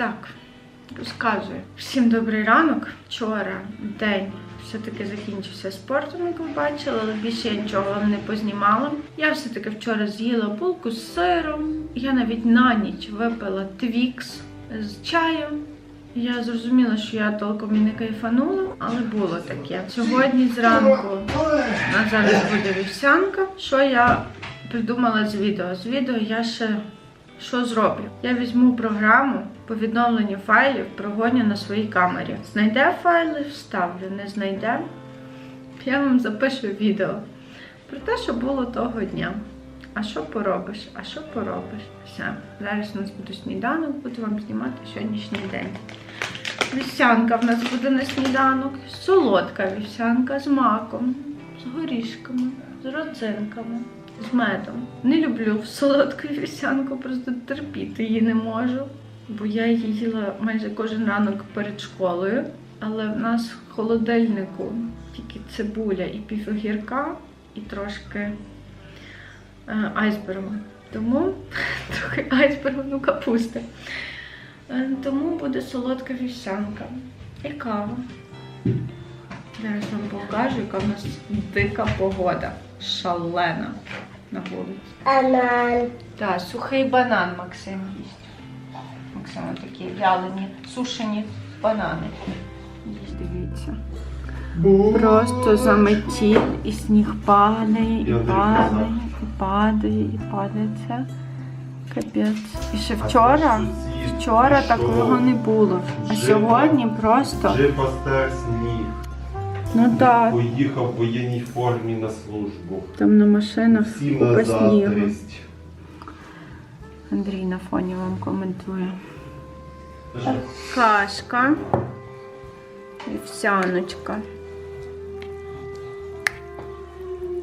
Так, розказую. Всім добрий ранок. Вчора день все-таки закінчився спортом, як ви бачили, але більше я нічого не познімала. Я все-таки вчора з'їла булку з сиром. Я навіть на ніч випила твікс з чаєм. Я зрозуміла, що я толком і не кайфанула, але було таке. Сьогодні зранку на зараз буде вівсянка. Що я придумала з відео? З відео я ще що зроблю? Я візьму програму по відновленню файлів, прогоню на своїй камері. Знайде файли, вставлю, не знайде. Я вам запишу відео про те, що було того дня. А що поробиш? А що поробиш? Все. Зараз у нас буде сніданок, буду вам знімати сьогоднішній день. Вівсянка в нас буде на сніданок. Солодка вівсянка з маком, з горішками, з родзинками, з медом. Не люблю солодку вівсянку, просто терпіти її не можу. Бо я її їла майже кожен ранок перед школою. Але в нас в холодильнику тільки цибуля і півогірка, і трошки е, айсбергу. Тому трохи айсбергу, ну капусти. Е, Тому буде солодка вівсянка і кава. Зараз вам покажу, яка в нас дика погода. Шалена на вулиці. Анан. Так, сухий банан Максим їсть. Максим такі вялені, сушені банани. Їсть, дивіться. Просто заметіль, і сніг падає, і падає, і падає, і падає. Це капець. І ще вчора, вчора такого не було. А сьогодні просто. Ну так. Поїхав в воєнній формі на службу. Там на машинах купа снігу. Андрій на фоні вам коментує. Кашка. Вівсяночка.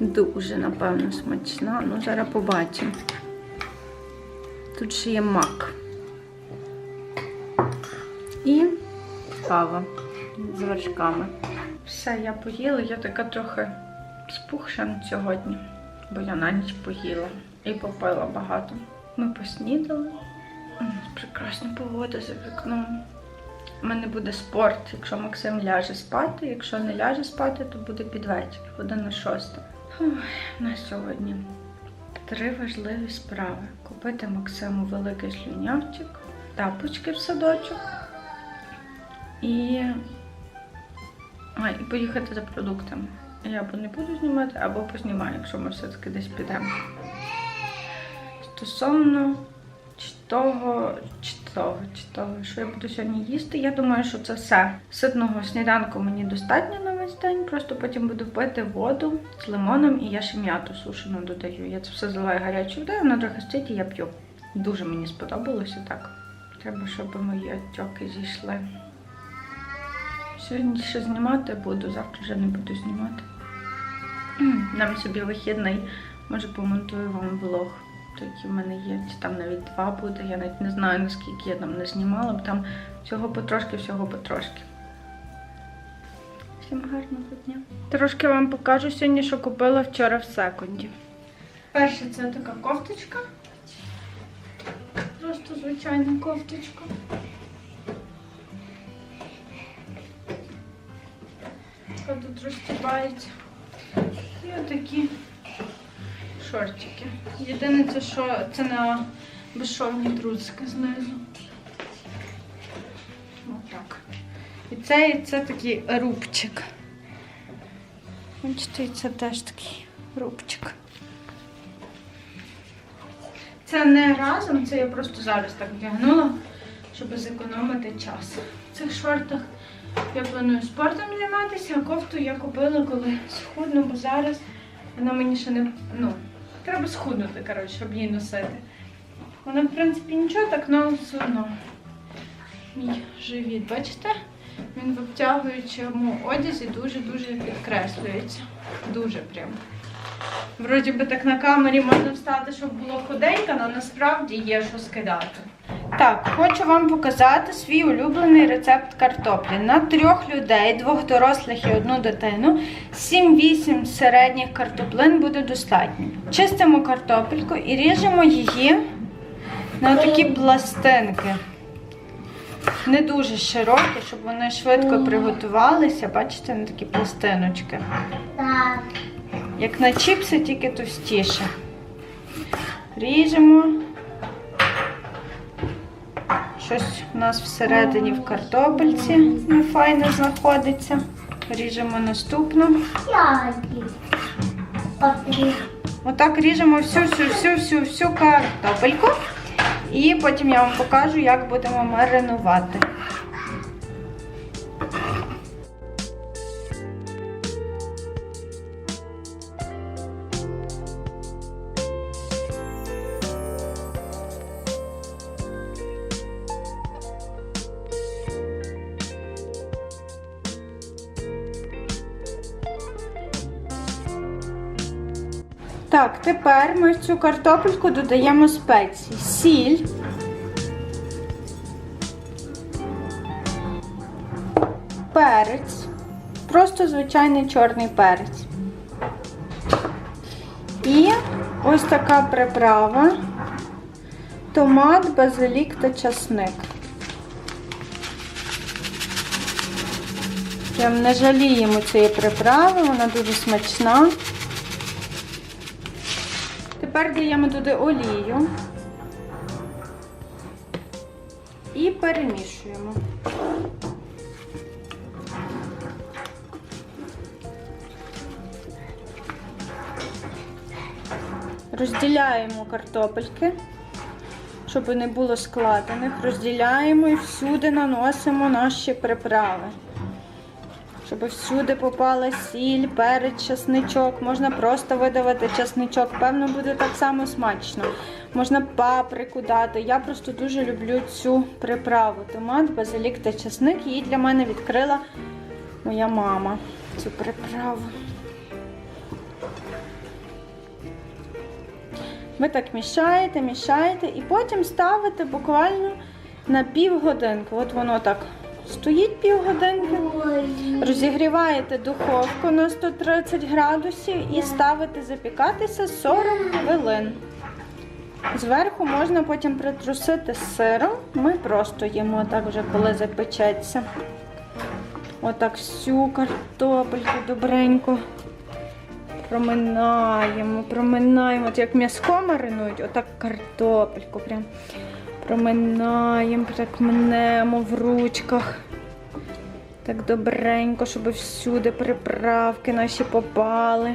Дуже, напевно, смачна. Ну, зараз побачимо. Тут ще є мак. І кава з вершками. Все, я поїла, я така трохи спухшена сьогодні, бо я на ніч поїла і попила багато. Ми поснідали. Прекрасна погода за вікном. У мене буде спорт, якщо Максим ляже спати. Якщо не ляже спати, то буде під вечір, година шоста. У сьогодні три важливі справи: купити Максиму великий слюнявчик, тапочки в садочок і, а, і поїхати за продуктами. Я або не буду знімати, або познімаю, якщо ми все-таки десь підемо. Стосовно того, чи того, чи того, що я буду сьогодні їсти. Я думаю, що це все. Ситного сніданку мені достатньо на весь день. Просто потім буду пити воду з лимоном і я ще м'яту сушену додаю. Я це все заливаю гарячою водою, воно трохи стоїть і я п'ю. Дуже мені сподобалося так. Треба, щоб мої отьоки зійшли. Сьогодні ще знімати буду, завтра вже не буду знімати. М, Нам собі вихідний, може помонтую вам влог який в мене є, чи там навіть два буде. Я навіть не знаю, наскільки я там не знімала, бо там всього потрошки, всього потрошки. Всім гарного дня. Трошки вам покажу сьогодні, що купила вчора в секунді. Перше це така кофточка. Просто звичайна кофточка. Така тут розтібається. І отакі шортики. Єдине, це що це на безшовні трусики знизу. Отак. І це, і це такий рубчик. Бачите, це теж такий рубчик. Це не разом, це я просто зараз так вдягнула, щоб зекономити час. В цих шортах я планую спортом займатися, а кофту я купила, коли схудну, бо зараз вона мені ще не. Ну, треба схуднути, коротше, щоб її носити. Вона, в принципі, нічого, так але все одно. Мій живіт, бачите? Він в обтягуючому одязі дуже-дуже підкреслюється. Дуже прям. Вроді би так на камері можна встати, щоб було худенько, але насправді є що скидати. Так, хочу вам показати свій улюблений рецепт картоплі. На трьох людей, двох дорослих і одну дитину, 7-8 середніх картоплин буде достатньо. Чистимо картопельку і ріжемо її на такі пластинки. не дуже широкі, щоб вони швидко приготувалися. Бачите, вони такі пластиночки. Так. Як на чіпси, тільки товстіше. Ріжемо. Щось у нас всередині в картопельці не файно знаходиться. Ріжемо наступну. Отак ріжемо всю, всю, всю, всю, всю картопельку. І потім я вам покажу, як будемо маринувати. Так, тепер ми в цю картопельку додаємо спеції. Сіль. Перець. Просто звичайний чорний перець. І ось така приправа. Томат, базилік та часник. Прям не жаліємо цієї приправи, вона дуже смачна. Тепер даємо туди олію і перемішуємо. Розділяємо картопельки, щоб не було складених. Розділяємо і всюди наносимо наші приправи. Щоб всюди попала сіль, перець, часничок. Можна просто видавати часничок. Певно, буде так само смачно. Можна паприку дати. Я просто дуже люблю цю приправу. Томат, базилік та часник. Її для мене відкрила моя мама. Цю приправу. Ви так мішаєте, мішаєте і потім ставите буквально на півгодинки. От воно так стоїть півгодинки. Розігріваєте духовку на 130 градусів і ставите запікатися 40 хвилин. Зверху можна потім притрусити сиром. Ми просто їмо так вже, коли запечеться. Отак всю картопельку добренько проминаємо, проминаємо. От як м'яско маринують, отак картопельку прям проминаємо, так мнемо в ручках. Так добренько, щоб всюди приправки наші попали.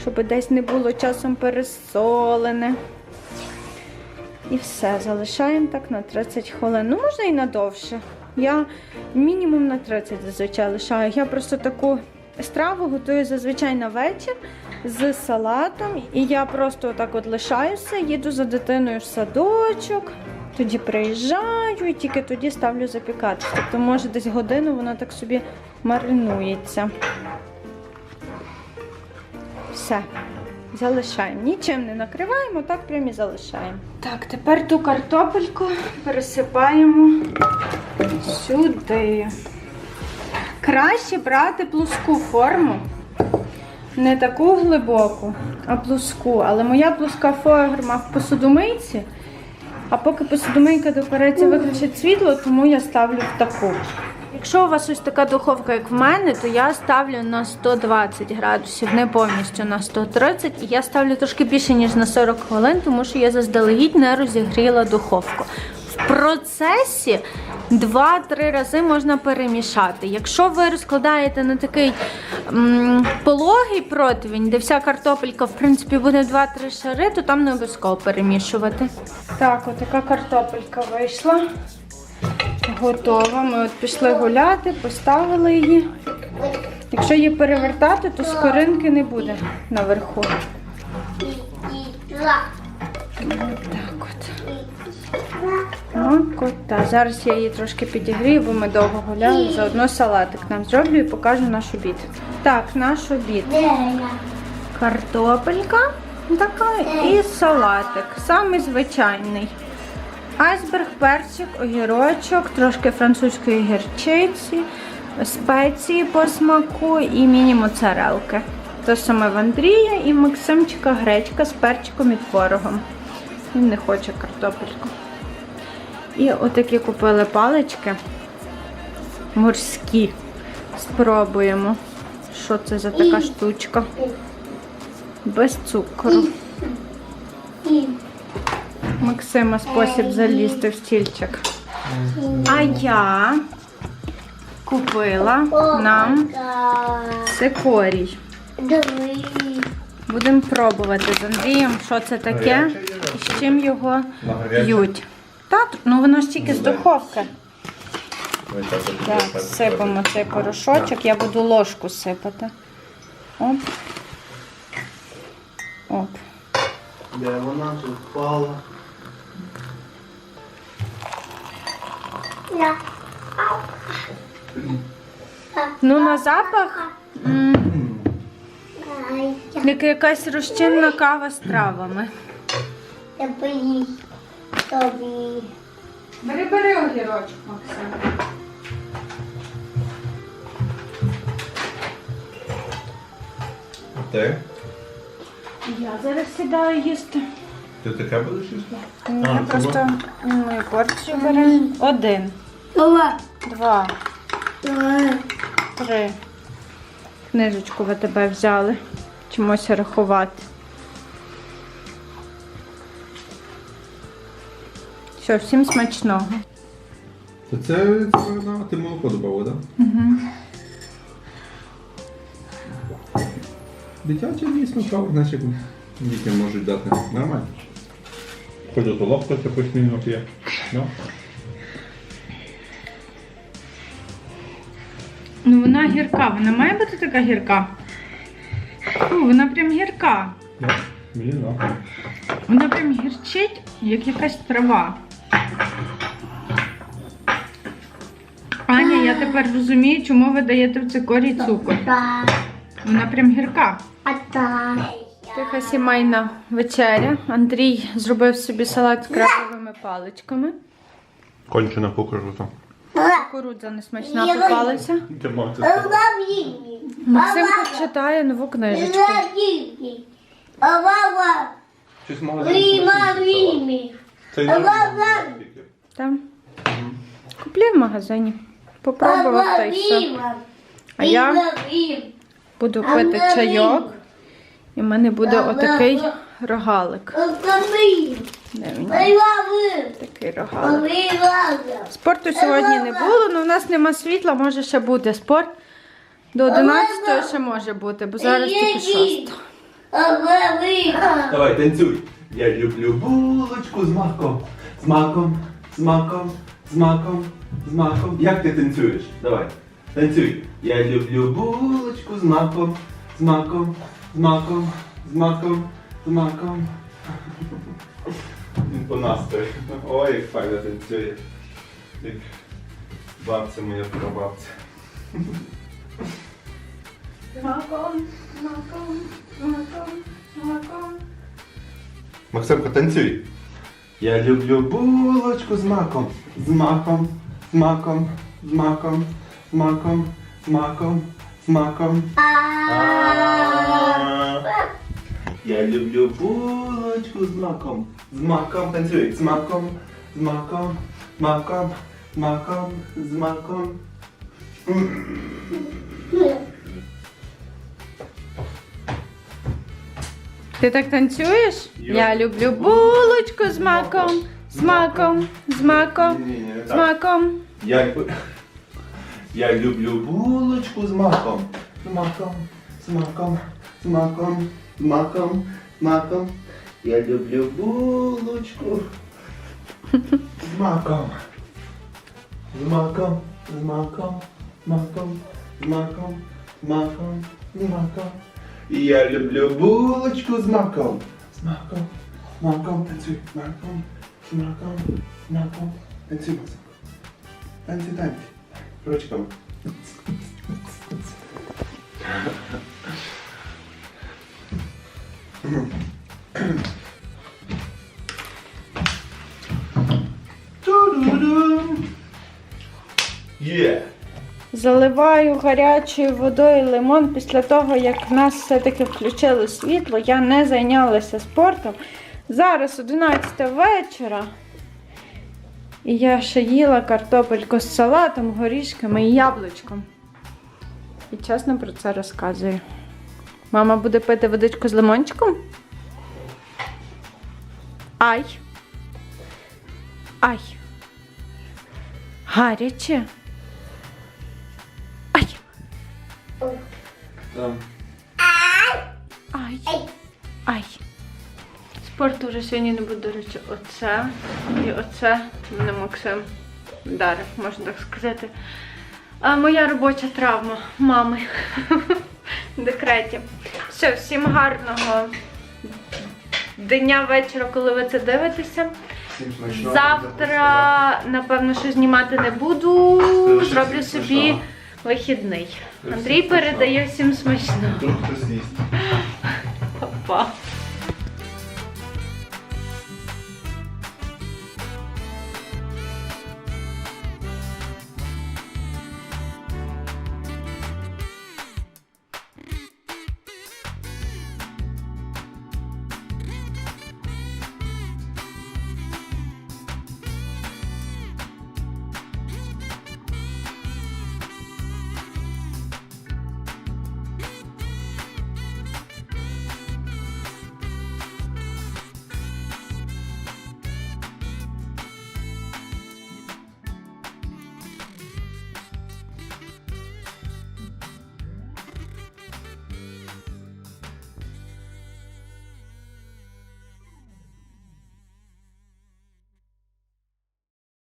Щоб десь не було часом пересолене. І все, залишаємо так на 30 хвилин. Ну, можна і на довше. Я мінімум на 30 зазвичай лишаю. Я просто таку страву готую зазвичай на вечір з салатом. І я просто отак от лишаюся, їду за дитиною в садочок, тоді приїжджаю і тільки тоді ставлю запікатися. Тобто, може, десь годину воно так собі маринується. Все. Залишаємо. Нічим не накриваємо, так прям і залишаємо. Так, тепер ту картопельку пересипаємо сюди. Краще брати плоску форму. Не таку глибоку, а плоску. Але моя плоска форма в посудомийці. А поки посудомийка допереться виключить світло, тому я ставлю в таку. Якщо у вас ось така духовка, як в мене, то я ставлю на 120 градусів, не повністю на 130. І я ставлю трошки більше, ніж на 40 хвилин, тому що я заздалегідь не розігріла духовку. Процесі 2-3 рази можна перемішати. Якщо ви розкладаєте на такий м, пологий противень, де вся картопелька в принципі буде 2-3 шари, то там не обов'язково перемішувати. Так, отака картопелька вийшла. Готова. Ми от пішли гуляти, поставили її. Якщо її перевертати, то скоринки не буде наверху. Так от. Макота. Зараз я її трошки підігрію, бо ми довго гуляли. Заодно салатик нам зроблю і покажу наш обід. Так, наш обід. Картопелька така і салатик. Самий звичайний. Айсберг, перчик, огірочок, трошки французької гірчиці, спеції по смаку і міні-моцарелки. Те саме в Андрія і Максимчика гречка з перчиком і творогом. Він не хоче картопельку. І отакі купили палички морські. Спробуємо, що це за така штучка. Без цукру. Максима спосіб залізти в стільчик. А я купила нам цикорій. Будемо пробувати з Андрієм, що це таке і з чим його п'ють. Так, ну воно ж тільки з духовки. Так, сипемо цей порошочок, я буду ложку сипати. Оп. Оп. Де вона тут впала? Ну, на запах м, як якась розчинна кава з травами. Я боюсь тобі. Бери, бери огірочок, Максим. Ти? Я зараз сідаю їсти. Ти таке будеш їсти? Я просто мою порцію бери. Один, Давай. два, три. Книжечку ви тебе взяли. Чомусь рахувати. Все, всім смачного. То це, це на, ти молоко додав, так? Угу. Дитяче дійсно каву, знаєш, як дітям можуть дати. Нормально. Хоч ото лапка це постійно п'є. Ну. Ну вона гірка, вона має бути така гірка. Фу, вона прям гірка. Ну, Мені нахуй. Вона прям гірчить, як якась трава. Аня, я тепер розумію, чому ви даєте в цикорій цукор. Вона прям гірка. Тиха сімейна вечеря. Андрій зробив собі салат з крабовими паличками. Кончена кукурудза. Кукурудза несмачна попалася. Можеш читає нову книжечку. Лавіні. Це Там. Куплі в магазині. Попробував та й. А я буду пити чайок. І в мене буде отакий рогалик. Де він? Такий рогалик. Спорту сьогодні не було, але у нас нема світла, може ще буде спорт. До 11 ще може бути, бо зараз тільки 6. Давай, танцюй. Я люблю булочку з маком. З маком, з маком, з маком, з маком. Як ти танцюєш? Давай. Танцюй. Я люблю булочку з маком, з маком, з маком, з маком, з маком. Він по настрою. Ой, як файно танцює. Як бабця моя прабабця. Маком, маком, маком, маком. Максимко, танцюй. Я люблю булочку з маком. З маком, з маком, з маком, з маком, з маком, з маком. Я люблю булочку з маком. З маком танцюй. З маком, з маком, з маком, з маком, з маком. Ти так танцюєш? Йо. Я люблю булочку з маком, з маком, з маком, Ні-ні, не з так. маком. Я, лю- я люблю булочку з маком. З маком, з маком, з маком, з маком, з маком. Я люблю булочку з маком. З маком, з маком, з маком, з маком, з маком, з маком. І я люблю булочку з маком. З маком, з маком, танцюй, з маком, з маком, з маком. Танцюй, Максим. Танці, танці. Ручками. Ту-ду-дум. Заливаю гарячою водою лимон після того, як в нас все-таки включили світло. Я не зайнялася спортом. Зараз 11 вечора. І я ще їла картопельку з салатом, горішками і яблучком. І чесно про це розказую. Мама буде пити водичку з лимончиком? Ай. Ай. Гаряче. Там. Ай. Ай. Спорту вже сьогодні не буде, до речі, оце і оце мене Максим вдарив, можна так сказати. А моя робоча травма мами в декреті. Все, всім гарного дня, вечора, коли ви це дивитеся. Завтра, напевно, що знімати не буду. Зроблю собі смачного. Вихідний. Андрій передає всім смачно. Тут. Па-па.